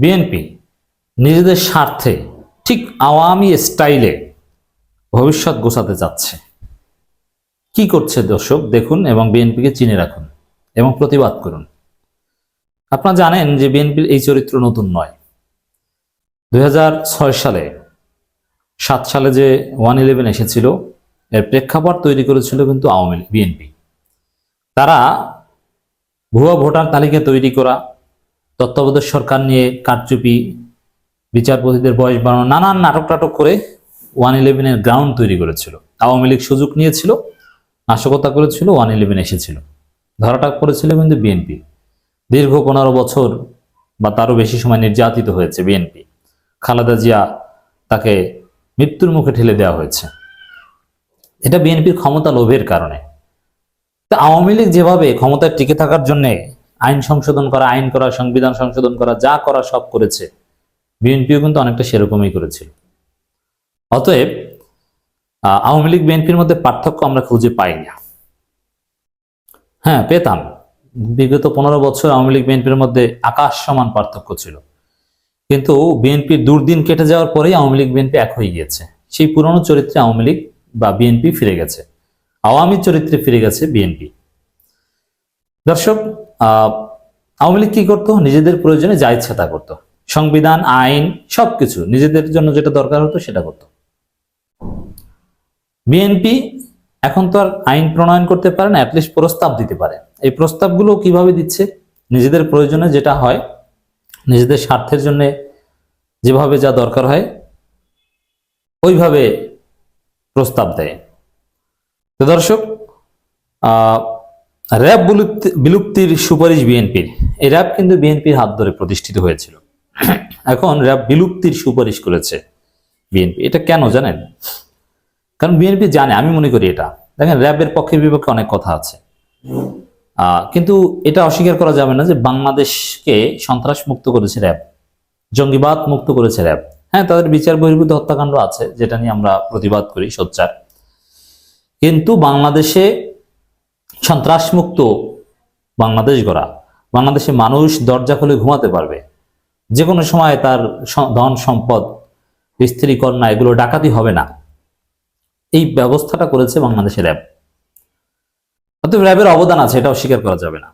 BNP নিজেদের স্বার্থে ঠিক আওয়ামী স্টাইলে ভবিষ্যৎ গোছাতে যাচ্ছে। কি করছে দর্শক? দেখুন এবং বিএনপিকে চিনে রাখুন এবং প্রতিবাদ করুন। আপনারা জানেন যে বিএনপির এই চরিত্র নতুন নয়। দুই সালে, সাত সালে যে ওয়ান ইলেভেন এসেছিল, এর প্রেক্ষাপট তৈরি করেছিল কিন্তু আওয়ামী বিএনপি তারা ভুয়া ভোটার তালিকা তৈরি করা তত্ত্বাবধায়ক সরকার নিয়ে কারচুপি, বিচারপতিদের বয়স বাড়ানো, নানান নাটক টাটক করে ওয়ান ইলেভেনের গ্রাউন্ড তৈরি করেছিল। আওয়ামী লীগ সুযোগ নিয়েছিল, নাশকতা করেছিল, ওয়ান ইলেভেন এসেছিল। ধরাটা পড়েছিল কিন্তু বিএনপি। দীর্ঘ পনেরো বছর বা তারও বেশি সময় নির্যাতিত হয়েছে বিএনপি। খালেদা জিয়া তাকে মৃত্যুর মুখে ঠেলে দেওয়া হয়েছে। এটা বিএনপির ক্ষমতা লোভের কারণে। তা আওয়ামী লীগ যেভাবে ক্ষমতায় টিকে থাকার জন্য আইন সংশোধন করা, আইন করা, সংবিধান সংশোধন করা, যা করা সব করেছে। বিএনপিও কিন্তু অনেকটা সেরকমই করেছিল অতএব আওয়ামী লীগ, বিএনপির মধ্যে পার্থক্য আমরা খুঁজে পাই না। হ্যাঁ পেতাম। বিগত পনেরো বছর আওয়ামী লীগ, বিএনপির মধ্যে আকাশ সমান পার্থক্য ছিল। কিন্তু বিএনপির দুর্দিন কেটে যাওয়ার পরেই আওয়ামী লীগ, বিএনপি এক হয়ে গিয়েছে। সেই পুরনো চরিত্রে আওয়ামী লীগ বা বিএনপি ফিরে গেছে। আওয়ামী চরিত্রে ফিরে গেছে বিএনপি। দর্শক আওয়ামী লীগ কি করতো? নিজেদের প্রয়োজনে যা ইচ্ছা তা করতো। সংবিধান আইন সবকিছু নিজেদের জন্য যেটা দরকার হতো সেটা করতো। বিএনপি এখন তো আর আইন প্রণয়ন করতে পারে না অ্যাটলিস্ট প্রস্তাব দিতে পারে। এই প্রস্তাবগুলো কীভাবে দিচ্ছে? নিজেদের প্রয়োজনে যেটা হয় নিজেদের স্বার্থের জন্য যেভাবে যা দরকার হয় ওইভাবে প্রস্তাব দেয়। তো দর্শক আহ, র্যাব বিলুপ্তি, বিলুপ্তির সুপারিশ বিএনপির। এই র্যাব কিন্তু বিএনপির হাত ধরে প্রতিষ্ঠিত হয়েছিল। এখন র্যাব বিলুপ্তির সুপারিশ করেছে বিএনপি। এটা কেন জানেন? কারণ বিএনপি জানে, আমি মনে করি এটা। দেখেন, র্যাবের পক্ষে বিপক্ষে অনেক কথা আছে। কিন্তু এটা অস্বীকার করা যাবে না যে বাংলাদেশকে সন্ত্রাস মুক্ত করেছে র্যাব। জঙ্গিবাদ মুক্ত করেছে র্যাব। হ্যাঁ তাদের বিচার বহির্ভূত হত্যাকাণ্ড আছে, যেটা নিয়ে আমরা প্রতিবাদ করি, সোচ্চার। কিন্তু বাংলাদেশে সন্ত্রাসমুক্ত বাংলাদেশ গড়া। বাংলাদেশে মানুষ দরজা খুলে ঘুমাতে পারবে। যে কোনো সময় তার ধন সম্পদ, স্ত্রী, কন্যা, এগুলো ডাকাতি হবে না। এই ব্যবস্থাটা করেছে বাংলাদেশের র্যাব। অতএব র্যাবের অবদান আছে এটা অস্বীকার করা যাবে না।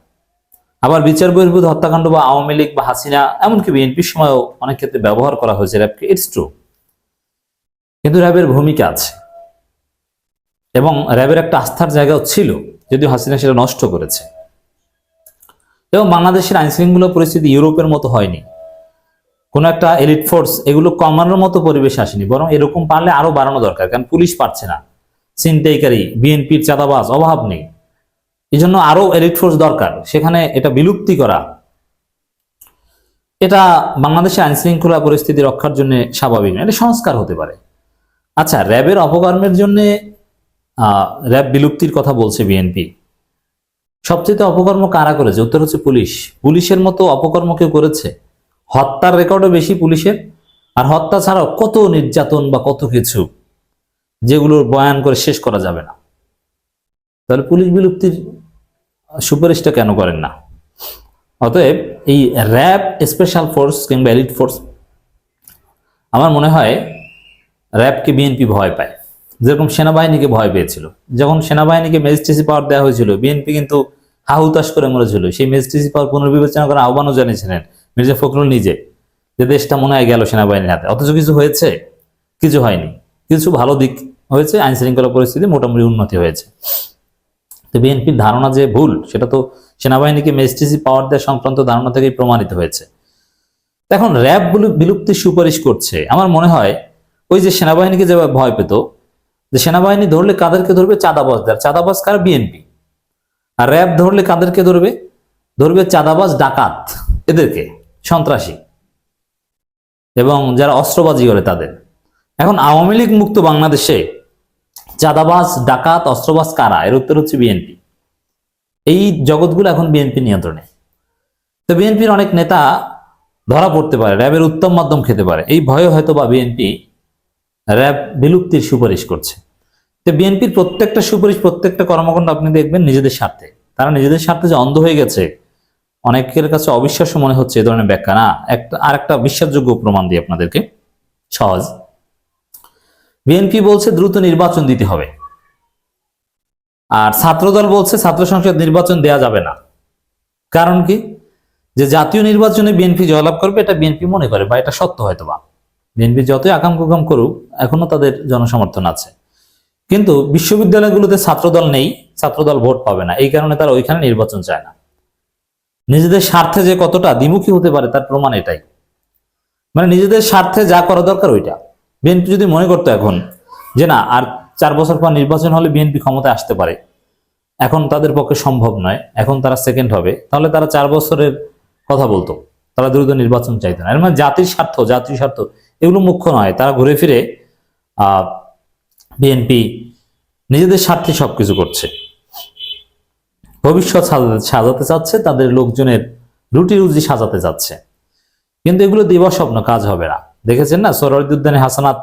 আবার বিচার, বহির্ভূত হত্যাকাণ্ড বা আওয়ামী লীগ বা হাসিনা, এমনকি বিএনপির সময়ও অনেক ক্ষেত্রে ব্যবহার করা হয়েছে র্যাবকে। ইটস ট্রু কিন্তু র্যাবের ভূমিকা আছে। এবং র্যাবের একটা আস্থার জায়গাও ছিল। যদিও হাসিনা সেটা নষ্ট করেছে। এবং বাংলাদেশের আইন শৃঙ্খলা পরিস্থিতি ইউরোপের মতো হয়নি। কোনো একটা এলিট ফোর্স এগুলো কমানোর মতো পরিবেশ আসেনি, বরং এরকম পারলে আরও বাড়ানো দরকার, কারণ পুলিশ পারছে না। ছিনতাইকারী, বিএনপির চাঁদাবাজ, অভাব নেই। এই জন্য আরও এলিট ফোর্স দরকার। সেখানে এটা বিলুপ্তি করা, এটা বাংলাদেশের আইন শৃঙ্খলা পরিস্থিতি রক্ষার জন্য স্বাভাবিক না, এটা সংস্কার হতে পারে। আচ্ছা র্যাবের অপকর্মের জন্য র্যাব বিলুপ্তির কথা বলছে বিএনপি। সবচেয়ে অপকর্ম কারা করেছে? উত্তর হচ্ছে পুলিশ। পুলিশের মতো অপকর্ম কেউ করেছে? হত্যার রেকর্ডও বেশি পুলিশের। আর হত্যা ছাড়াও কত নির্যাতন বা কত কিছু যেগুলোর বয়ান করে শেষ করা যাবে না। তাহলে পুলিশ বিলুপ্তির সুপারিশটা কেন করেন না? অতএব এই র্যাব স্পেশাল ফোর্স কিংবা এলিট ফোর্স আমার মনে হয় র্যাবকে বিএনপি ভয় পায়। যেরকম সেনাবাহিনীকে ভয় পেয়েছিল। যখন সেনাবাহিনীকে ম্যাজিস্ট্রেসি পাওয়ার দেওয়া হয়েছিল বিএনপি কিন্তু হাহুতাশ করে মরেছিল। সেই ম্যাজিস্ট্রেসি পাওয়ার পুনর্বিবেচনা করার আহ্বানও জানিয়েছিলেন মির্জা ফখরুল নিজে যে দেশটা মনে হয় গেল সেনাবাহিনীর হাতে। অথচ কিছু হয়েছে? কিছু হয়নি। কিছু ভালো দিক হয়েছে আইন শৃঙ্খলা পরিস্থিতি মোটামুটি উন্নতি হয়েছে। তো বিএনপির ধারণা যে ভুল, সেটা তো সেনাবাহিনীকে ম্যাজিস্ট্রেসি পাওয়ার দেওয়া সংক্রান্ত ধারণা থেকেই প্রমাণিত হয়েছে। এখন র্যাব বিলুপ্তির সুপারিশ করছে। আমার মনে হয় ওই যে সেনাবাহিনীকে যেভাবে ভয় পেত যে সেনাবাহিনী ধরলে কাদেরকে ধরবে? চাঁদাবাজদের। চাঁদাবাজ কার? বিএনপি আর র্যাব ধরলে কাদেরকে ধরবে? ধরবে চাঁদাবাজ, ডাকাত এদেরকে, সন্ত্রাসী। এবং যারা অস্ত্রবাজি করে তাদের। এখন আওয়ামী লীগ মুক্ত বাংলাদেশে চাঁদাবাজ, ডাকাত, অস্ত্রবাজ কারা? এর উত্তর হচ্ছে বিএনপি এই জগৎগুলো এখন বিএনপি নিয়ন্ত্রণে। তো বিএনপির অনেক নেতা ধরা পড়তে পারে, র্যাবের উত্তম মাধ্যম খেতে পারে। এই ভয়ে হয়তো বা বিএনপি র্যাব বিলুপ্তির সুপারিশ করছে। তো বিএনপির প্রত্যেকটা সুপারিশ, প্রত্যেকটা কর্মকাণ্ড আপনি দেখবেন নিজেদের স্বার্থে। তারা নিজেদের স্বার্থে যে অন্ধ হয়ে গেছে, অনেকের কাছে অবিশ্বাস্য মনে হচ্ছে এ ধরনের ব্যাখ্যা। না, একটা আর একটা বিশ্বাসযোগ্য প্রমাণ দিই আপনাদেরকে। সহজ। বিএনপি বলছে দ্রুত নির্বাচন দিতে হবে। আর ছাত্রদল বলছে ছাত্র সংসদ নির্বাচন দেয়া যাবে না। কারণ কি? যে জাতীয় নির্বাচনে বিএনপি জয়লাভ করবে, এটা বিএনপি মনে করে বা এটা সত্য হয়তো বা বিএনপি যতই আকাম কুকাম করুক, এখনও তাদের জনসমর্থন আছে। কিন্তু বিশ্ববিদ্যালয়গুলোতে ছাত্রদল নেই, ছাত্রদল ভোট পাবে না। এই কারণে তারা ওইখানে নির্বাচন চায় না। নিজেদের স্বার্থে যে কতটা দ্বিমুখী হতে পারে তার প্রমাণ এটাই। মানে নিজেদের স্বার্থে যা করা দরকার ওইটা। বিএনপি যদি মনে করতো এখন যে না, আর চার বছর পর নির্বাচন হলে বিএনপি ক্ষমতায় আসতে পারে, এখন তাদের পক্ষে সম্ভব নয়, এখন তারা সেকেন্ড হবে, তাহলে তারা চার বছরের কথা বলতো। তারা দ্রুত নির্বাচন চাইতো না। মানে জাতির স্বার্থ জাতীয় স্বার্থ, এগুলো মুখ্য নয়। তারা ঘুরে ফিরে, আহ বিএনপি নিজেদের স্বার্থে সবকিছু করছে। ভবিষ্যৎ সাজাতে চাচ্ছে, তাদের লোকজনের রুটি রুজি সাজাতে চাচ্ছে। কিন্তু এগুলো দিবা স্বপ্ন, কাজ হবে না। দেখেছেন না? সরওয়ার্দী হাসানাত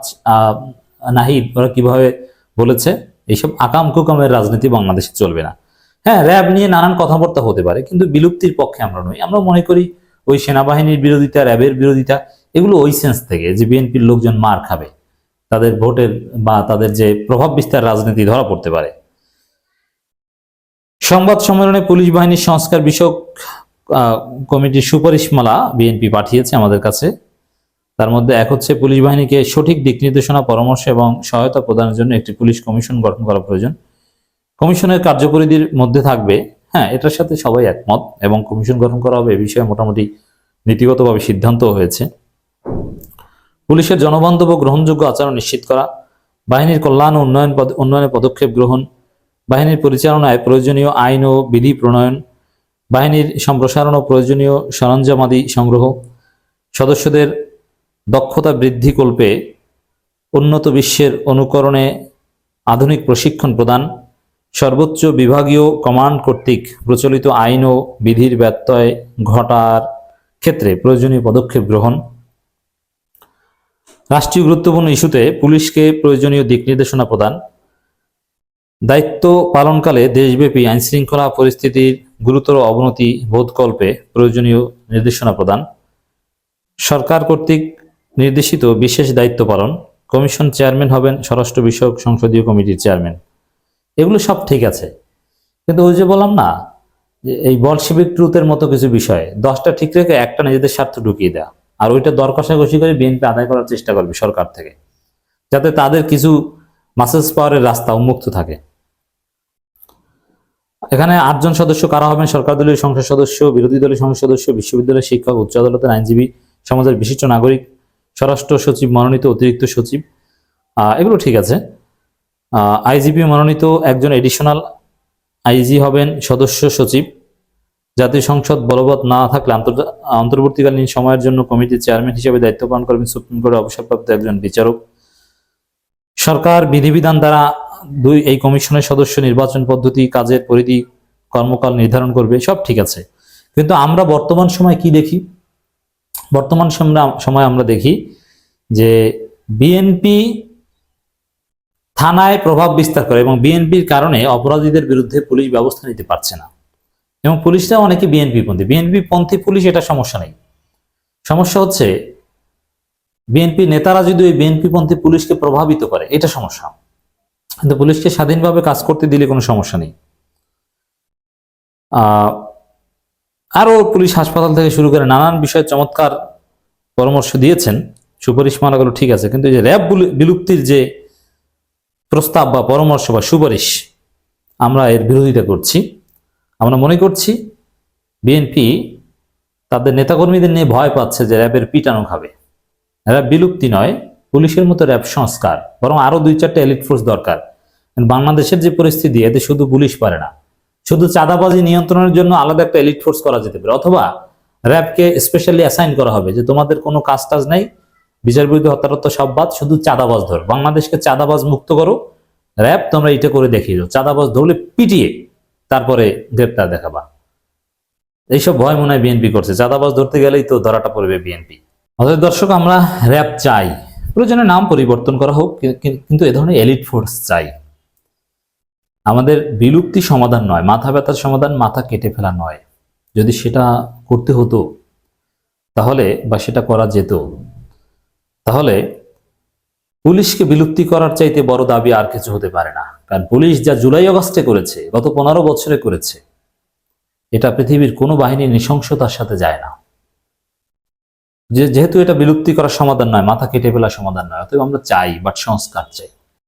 নাহিদ, ওরা কীভাবে বলেছে? এইসব আকাম কুকামের রাজনীতি বাংলাদেশে চলবে না। হ্যাঁ র্যাব নিয়ে নানান কথাবার্তা হতে পারে, কিন্তু বিলুপ্তির পক্ষে আমরা নই। আমরা মনে করি ওই সেনাবাহিনীর বিরোধিতা, র্যাবের বিরোধিতা, এগুলো ওই সেন্স থেকে যে বিএনপির লোকজন মার খাবে। তাদের ভোটের বা তাদের যে প্রভাব বিস্তার রাজনীতি ধরা পড়তে পারে। সংবাদ সম্মেলনে পুলিশ বাহিনীর সংস্কার বিষয়ক কমিটির সুপারিশমালা বিএনপি পাঠিয়েছে আমাদের কাছে। তার মধ্যে এক হচ্ছে পুলিশ বাহিনীকে সঠিক দিক নির্দেশনা, পরামর্শ এবং সহায়তা প্রদানের জন্য একটি পুলিশ কমিশন গঠন করা প্রয়োজন। কমিশনের কার্যপরিধির মধ্যে থাকবে হ্যাঁ এটার সাথে সবাই একমত এবং কমিশন গঠন করা হবে এ বিষয়ে মোটামুটি নীতিগতভাবে সিদ্ধান্ত হয়েছে। পুলিশের জনবান্ধব ও গ্রহণযোগ্য আচরণ নিশ্চিত করা, বাহিনীর কল্যাণ ও উন্নয়ন উন্নয়নের পদক্ষেপ গ্রহণ, বাহিনীর পরিচালনায় প্রয়োজনীয় আইন ও বিধি প্রণয়ন, বাহিনীর সম্প্রসারণ ও প্রয়োজনীয় সরঞ্জামাদি সংগ্রহ, সদস্যদের দক্ষতা বৃদ্ধি কল্পে উন্নত বিশ্বের অনুকরণে আধুনিক প্রশিক্ষণ প্রদান, সর্বোচ্চ বিভাগীয় কমান্ড কর্তৃক প্রচলিত আইন ও বিধির ব্যত্যয় ঘটার ক্ষেত্রে প্রয়োজনীয় পদক্ষেপ গ্রহণ রাষ্ট্রীয় গুরুত্বপূর্ণ ইস্যুতে পুলিশকে প্রয়োজনীয় দিক নির্দেশনা প্রদান। দায়িত্ব পালনকালে দেশব্যাপী আইনশৃঙ্খলা পরিস্থিতির গুরুতর অবনতি বোধকল্পে প্রয়োজনীয় নির্দেশনা প্রদান। সরকার কর্তৃক নির্দেশিত বিশেষ দায়িত্ব পালন। কমিশন চেয়ারম্যান হবেন স্বরাষ্ট্র বিষয়ক সংসদীয় কমিটির চেয়ারম্যান। এগুলো সব ঠিক আছে। কিন্তু ওই যে বললাম না, যে এই বলসেবিক ট্রুথের মতো কিছু বিষয়, দশটা ঠিক রেখে একটা নিজেদের স্বার্থ ঢুকিয়ে দেওয়া আর ওইটা দর কষাকষি করে বিএনপি আদায় করার চেষ্টা করবে সরকার থেকে, যাতে তাদের কিছু মাসেজ পাওয়ারের রাস্তা উন্মুক্ত থাকে। এখানে আটজন সদস্য কারা হবেন? সরকার দলীয় সংসদ সদস্য, বিরোধী দলীয় সংসদ সদস্য, বিশ্ববিদ্যালয়ের শিক্ষক, উচ্চ আদালতের আইনজীবী, সমাজের বিশিষ্ট নাগরিক, স্বরাষ্ট্র সচিব, মনোনীত অতিরিক্ত সচিব এগুলো ঠিক আছে। আইজিপি মনোনীত একজন এডিশনাল আইজি হবেন সদস্য সচিব। জাতীয় সংসদ বলবৎ না থাকলে অন্তর্বর্তীকালীন সময়ের জন্য কমিটির চেয়ারম্যান হিসেবে দায়িত্ব পালন করবেন সুপ্রিম কোর্টের অবসরপ্রাপ্ত একজন বিচারক। সরকার বিধিবিধান দ্বারা দুই, এই কমিশনের সদস্য নির্বাচন পদ্ধতি, কাজের পরিধি, কর্মকাল নির্ধারণ করবে, সব ঠিক আছে। কিন্তু আমরা বর্তমান সময় কি দেখি? বর্তমান সময়- সময় আমরা দেখি যে বিএনপি থানায় প্রভাব বিস্তার করে এবং বিএনপির কারণে অপরাধীদের বিরুদ্ধে পুলিশ ব্যবস্থা নিতে পারছে না। এবং পুলিশরা অনেকে বিএনপি পন্থী। বিএনপি পন্থী পুলিশ এটা সমস্যা নেই। সমস্যা হচ্ছে বিএনপি নেতারা যদি ওই বিএনপি পন্থী পুলিশকে প্রভাবিত করে এটা সমস্যা। কিন্তু পুলিশকে স্বাধীনভাবে কাজ করতে দিলে কোনো সমস্যা নেই। আহ, আরও পুলিশ হাসপাতাল থেকে শুরু করে নানান বিষয়ে চমৎকার পরামর্শ দিয়েছেন। সুপারিশ মানাগুলো ঠিক আছে কিন্তু এই যে র্যাব বিলুপ্তির যে প্রস্তাব বা পরামর্শ বা সুপারিশ আমরা এর বিরোধিতা করছি। আমরা মনে করছি বিএনপি তাদের নেতাকর্মীদের নিয়ে ভয় পাচ্ছে যে র্যাবের পিটানো খাবে। র্যাব বিলুপ্তি নয়, পুলিশের মতো র্যাব সংস্কার, বরং আরও দুই চারটে এলিট ফোর্স দরকার। বাংলাদেশের যে পরিস্থিতি, এতে শুধু পুলিশ পারে না, শুধু চাঁদাবাজি নিয়ন্ত্রণের জন্য আলাদা একটা এলিট ফোর্স করা যেতে পারে। অথবা র্যাবকে স্পেশালি অ্যাসাইন করা হবে যে তোমাদের কোনো কাজ টাজ নেই, বিচার বিরোধী হত্যারত্ব সব বাদ, শুধু চাঁদাবাজ ধর। বাংলাদেশকে চাঁদাবাজ মুক্ত করো। র্যাব, তোমরা এটা করে দেখিয়ে দাও। চাঁদাবাজ ধরলে পিটিয়ে তারপরে গ্রেপ্তার দেখাবা। এইসব ভয় মনে হয় বিএনপি করছে। চাঁদাবাজ ধরতে গেলেই তো ধরাটা পড়বে বিএনপি আমাদের দর্শক, আমরা র্যাব চাই। প্রয়োজনে নাম পরিবর্তন করা হোক কিন্তু এ ধরনের এলিট ফোর্স চাই। আমাদের বিলুপ্তি সমাধান নয়, মাথা ব্যথার সমাধান মাথা কেটে ফেলা নয়। যদি সেটা করতে হতো, তাহলে বা সেটা করা যেত, তাহলে পুলিশকে বিলুপ্তি করার চাইতে বড় দাবি আর কিছু হতে পারে না। কারণ পুলিশ যা জুলাই অগস্টে করেছে, গত পনেরো বছরে করেছে, এটা পৃথিবীর কোনো বাহিনী নৃশংসতার সাথে যায় না। যে, যেহেতু এটা বিলুপ্তি করার সমাধান নয়, মাথা কেটে ফেলার সমাধান নয়, অতএব আমরা চাই, বাট সংস্কার চাই।